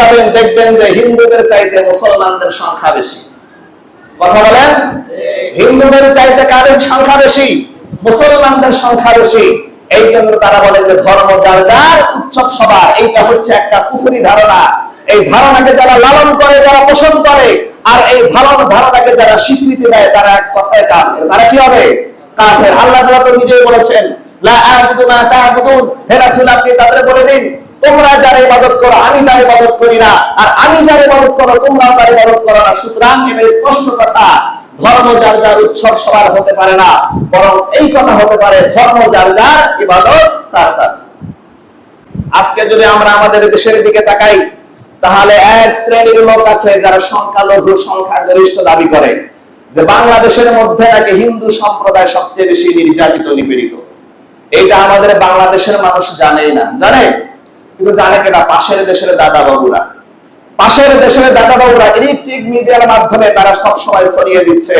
যাবেন, দেখবেন যে হিন্দুদের চাইতে মুসলমানদের সংখ্যা বেশি। কথা বলেন? হিন্দুদের চাইতে কাদের সংখ্যা বেশি? মুসলমানদের সংখ্যা বেশি। এই জন্য তারা বলে যে ধর্ম যার যার, উৎসব সবার। এইটা হচ্ছে একটা কুফুরি ধারণা। এই ধারণাকে যারা লালন করে, যারা পোষণ করে, আর এই ভালো ধারণাকে যারা স্বীকৃতি দেয়, তারা এক কথায় কাফের। তারা কি হবে? কাফের। আল্লাহ তো নিজেই বলেছেন, লা আ'বুদু মা তা'বুদুন। হে রাসূল, আপনি তাদের বলে দিন তোমরা যার ইবাদত করো, আমি তার ইবাদত করি না। আর আমি যার ইবাদত করো তোমরা তার ইবাদত করো না। সুতরাং এটা স্পষ্ট কথা, ধর্ম যার যার উৎসব সবার হতে পারে না, বরং এই কথা হতে পারে, ধর্ম যার যার ইবাদত, তার তার। আজকে যদি আমরা আমাদের দেশের দিকে তাকাই, তাহলে এক শ্রেণির লোক আছে যারা সংখ্যালঘু সংখ্যা গরিষ্ঠ দাবি করে যে বাংলাদেশের মধ্যে নাকি হিন্দু সম্প্রদায় সবচেয়ে বেশি নির্যাতিত, নিপীড়িত। এইটা আমাদের বাংলাদেশের মানুষ জানেই না। জানে? কিন্তু জানে কেটা পাশের দেশের দাদা বাবুরা। পাশের দেশের দাদা বাবুরা ইলেকট্রিক মিডিয়ার মাধ্যমে তারা সব সময় ছড়িয়ে দিচ্ছে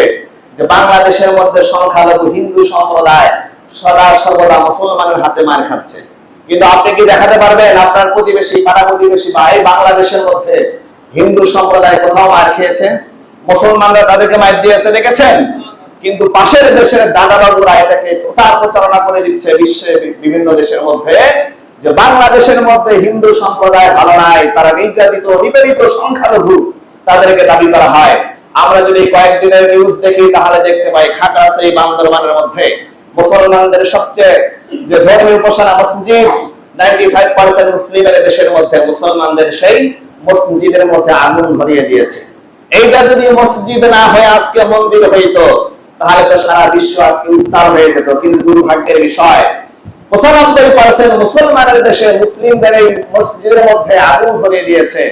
যে বাংলাদেশের মধ্যে সংখ্যালঘু হিন্দু সম্প্রদায় সদা সর্বদা মুসলমানের হাতে মার খাচ্ছে। কিন্তু আপনি কি দেখাতে পারবেন? আপনার প্রতিবেশী, পাড়া প্রতিবেশী বা এই বাংলাদেশের মধ্যে হিন্দু সম্প্রদায় কোথাও মার খেয়েছে? মুসলমানরা তাদেরকে মার দিয়েছে, দেখেছেন? কিন্তু পাশের দেশের দাদা বাবুরা এটাকে প্রচার প্রচারণা করে দিচ্ছে বিশ্বের বিভিন্ন দেশের মধ্যে। যে বাংলাদেশের মধ্যে হিন্দু সম্প্রদায় ভালো নাই, তারা নির্যাতিত, নিপীড়িত সংখ্যালঘু তাদেরকে দাবি করা হয়। আমরা যদি কয়েকদিনের নিউজ দেখি, তাহলে দেখতে পাই খাগড়াছড়ি এই বান্দরবানের মধ্যে। মুসলমানদের সবচেয়ে যে ধর্মীয় উপাসনা মসজিদ নাইনটি ফাইভ পার্সেন্ট মুসলিমের দেশের মধ্যে, মুসলমানদের সেই মসজিদের মধ্যে আগুন ধরিয়ে দিয়েছে। এইটা যদি মসজিদ না হয়ে আজকে মন্দির হইতো, তাহলে তো সারা বিশ্ব আজকে উত্তাল হয়ে যেত। কিন্তু দুর্ভাগ্যের বিষয় পঁচানব্বই পার্সেন্ট মুসলমানের দেশে মুসলিমদের এই মসজিদের মধ্যে আগুন ধরিয়ে দিয়েছে।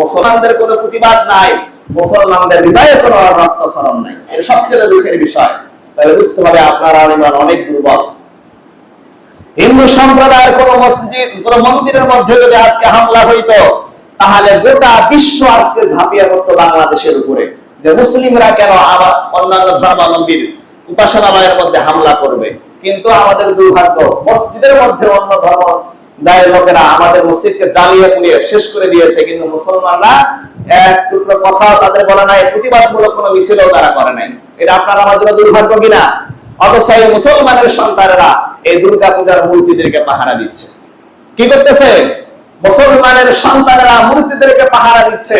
মুসলমানদের কোনো প্রতিবাদ নাই, মুসলমানদের হৃদয়ে কোনো রক্তক্ষরণ নাই। এর সবচেয়ে দুঃখের বিষয়। তাহলে বুঝতে হবে আপনার ইমান অনেক দুর্বল। হিন্দু সম্প্রদায়ের কোন মসজিদ, কোন মন্দিরের মধ্যে যদি আজকে হামলা হইতো, তাহলে গোটা বিশ্ব আজকে ঝাঁপিয়ে পড়তো বাংলাদেশের উপরে। যে মুসলিমরা কেন আবার অন্যান্য ধর্মাবলম্বীর উপাসনালয়ের মধ্যে হামলা করবে? কিন্তু আমাদের দুর্ভাগ্য, মসজিদের মধ্যে অন্য ধর্ম দায়ের লোকেরা আমাদের মসজিদকে জ্বালিয়ে পুড়িয়ে শেষ করে দিয়েছে, কিন্তু মুসলমানরা এক টুকরো কথা তাদের বলে নাই, প্রতিবাদমূলক কোনো মিছিলও তারা করে নাই। এটা আপনার আমার জন্য দুর্ভাগ্য কিনা? মুসলমানের সন্তানেরা এই দুর্গা পূজার মূর্তিদেরকে পাহারা দিচ্ছে। কি করতেছে? মুসলমানের সন্তানেরা মূর্তিদেরকে পাহারা দিচ্ছে।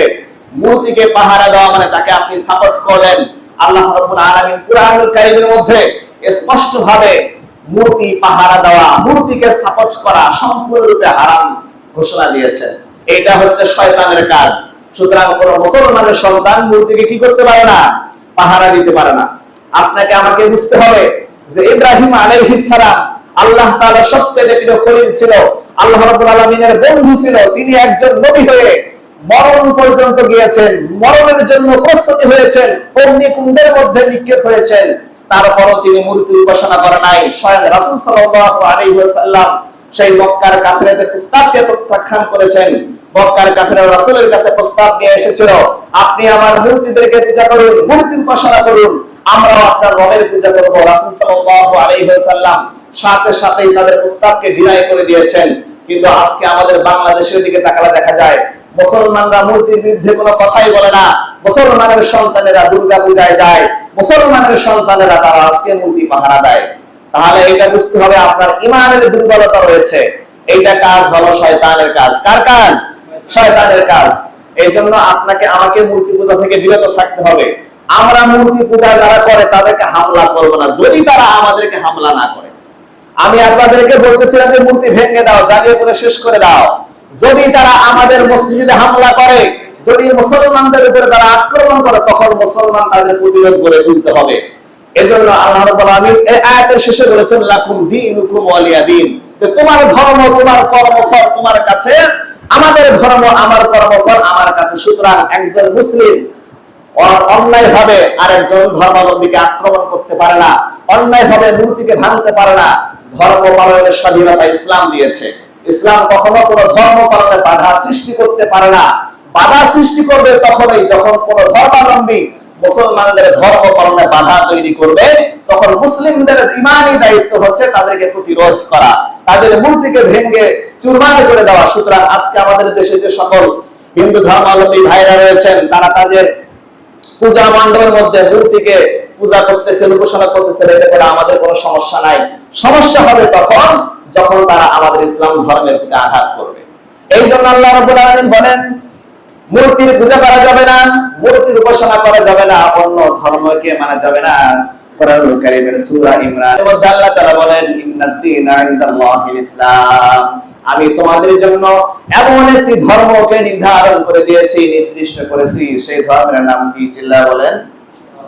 মূর্তিকে পাহারা দেওয়া মানে তাকে আপনি সাপোর্ট করেন আল্লাহ রাব্বুল আলামিন কুরআনুল কারীমের মধ্যে স্পষ্ট ভাবে মূর্তি পাহারা দেওয়া, মূর্তিকে সাপোর্ট করা সম্পূর্ণরূপে হারাম ঘোষণা দিয়েছেন। এটা হচ্ছে শয়তানের কাজ। সুতরাং কোন মুসলমানের সন্তান মূর্তিকে কি করতে পারে না? পাহারা দিতে পারে না। আপনাকে আমাকে বুঝতে হবে যে ইব্রাহিম আলাইহিস সালাম আল্লাহ তাআলা সবচেয়ে প্রিয় খলিল ছিল, আল্লাহ রাব্বুল আলামিনের বন্ধু ছিল। তিনি একজন নবী হয়ে মরণ পর্যন্ত গিয়েছেন, মরণের জন্য প্রস্তুতি হয়েছেন, অগ্নিকুণ্ডের মধ্যে নিক্ষেপ হয়েছেন। তারপরও তিনি মূর্তির উপাসনা করে নাই। স্বয়ং রাসূল ওয়াসাল্লাম সেই মক্কার কাফিরদের প্রস্তাবকে প্রত্যাখ্যান করেছেন। মক্কার কাফিররা রাসূলের কাছে প্রস্তাব নিয়ে এসেছিল, আপনি আমার মূর্তিদেরকে পূজা করুন মূর্তির উপাসনা করুন, আমরাও আপনার রবের পূজা করব। রাসূল সাল্লাল্লাহু আলাইহি ওয়াসাল্লাম সাথে সাথেই তাদের প্রস্তাবকে ডিনাই করে দিয়েছেন। কিন্তু আজকে আমাদের বাংলাদেশের দিকে তাকালে দেখা যায়, মুসলমানরা মূর্তির বিরুদ্ধে কোনো কথাই বলে না। মুসলমানের সন্তানেরা দুর্গা পূজায় যায় মুসলমানের সন্তানেরা তারা আজকে মূর্তি পাহারা দেয়। তাহলে এটা বুঝতে হবে আপনার ইমানের দুর্বলতা রয়েছে। এইটা কাজ হলো শয়তানের কাজ। কার কাজ? শয়তানের কাজ। এই জন্য আপনাকে আমাকে মূর্তি পূজা থেকে বিরত থাকতে হবে। আমরা মূর্তি পূজা যারা করে, তাদেরকে হামলা করব না। যদি তারা আমাদেরকে হামলা না করে। আমি আপনাদেরকে বলতেছিলাম যে মূর্তি ভেঙে দাও জ্বালিয়ে করে শেষ করে দাও। যদি তারা আমাদের মসজিদে হামলা করে যদি মুসলমানদের উপরে তারা আক্রমণ করে, তখন মুসলমান তাদের প্রতিরোধ গড়ে তুলতে হবে। এজন্য আল্লাহ রাব্বুল আলামিন এই আয়াতের শেষে বলেছেন, লাকুম দীনুকুম ওয়ালিয়া দিন। যে তোমার ধর্ম, তোমার কর্মফল তোমার কাছে, আমাদের ধর্ম, আমার কর্মফল আমার কাছে। সুতরাং একজন মুসলিম অন্যায় ভাবে আরেকজন ধর্মাবলম্বীকে আক্রমণ করতে পারে না অন্যায় ভাবে মূর্তিকে ভাঙতে পারে না। ধর্ম পালনের স্বাধীনতা ইসলাম দিয়েছে। ইসলাম কখনো কোন ধর্ম পালনে বাধা সৃষ্টি করতে পারে না। বাধা সৃষ্টি করবে তখনই যখন কোন ধর্মাবলম্বী মুসলমানদের ধর্ম পালনে বাধা তৈরি করবে, তখন মুসলিমদের ইমানই দায়িত্ব হচ্ছে তাদেরকে প্রতিরোধ করা। তাদের মূর্তিকে ভেঙে চুরমার করে দেওয়া। সুতরাং আজকে আমাদের দেশে যে সকল হিন্দু ধর্মাবলম্বী ভাইরা রয়েছেন, তারা তাদের পূজা মণ্ডপের মধ্যে মূর্তিকে পূজা করতেছেন, উপাসনা করতেছেন, এতে করে আমাদের কোনো সমস্যা নাই। সমস্যা হবে তখন যখন তারা আমাদের ইসলাম ধর্মের প্রতি আঘাত করবে। এই জন্য আল্লাহ রাব্বুল আলামিন বলেন মূর্তির পূজা করা যাবে না, মূর্তির উপাসনা করা যাবে না, অন্য ধর্মকে মানা যাবে না। আমি তোমাদের জন্য এমন একটি ধর্মকে নির্ধারণ করে দিয়েছি, নির্দিষ্ট করেছি। সেই ধর্মের নাম কি চিল্লা বলেন?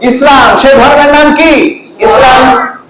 ইসলাম। সেই ধর্মের নাম কি? ইসলাম।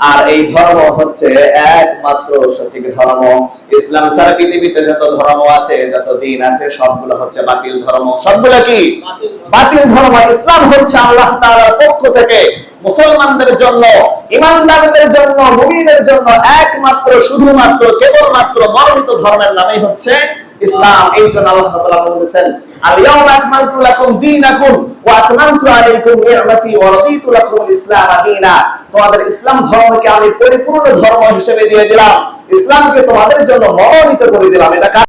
আর এই ধর্ম হচ্ছে একমাত্র সঠিক ধর্ম। ইসলাম ছাড়া পৃথিবীতে যত ধর্ম আছে যত দিন আছে সবগুলো হচ্ছে বাতিল ধর্ম। সবগুলো কি? বাতিল ধর্ম। ইসলাম হচ্ছে আল্লাহ তাআলার পক্ষ থেকে মুসলমানদের জন্য ইমানদারদের জন্য মুমিনের জন্য একমাত্র শুধুমাত্র কেবলমাত্র মনোনীত ধর্মের নামই হচ্ছে ইসলাম। এই জন্য আল্লাহ তাআলা বলেছেন আল-ইয়াউমা আকমালতু লাকুম দীনাকুম ওয়া আতমামতু আলাইকুম নি'মাতি ওয়া রাদিতু লাকুমুল ইসলাম দীনা। তোমাদের ইসলাম ধর্মকে আমি পরিপূর্ণ ধর্ম হিসেবে দিয়ে দিলাম। ইসলামকে তোমাদের জন্য মনোনীত করে দিলাম। এটা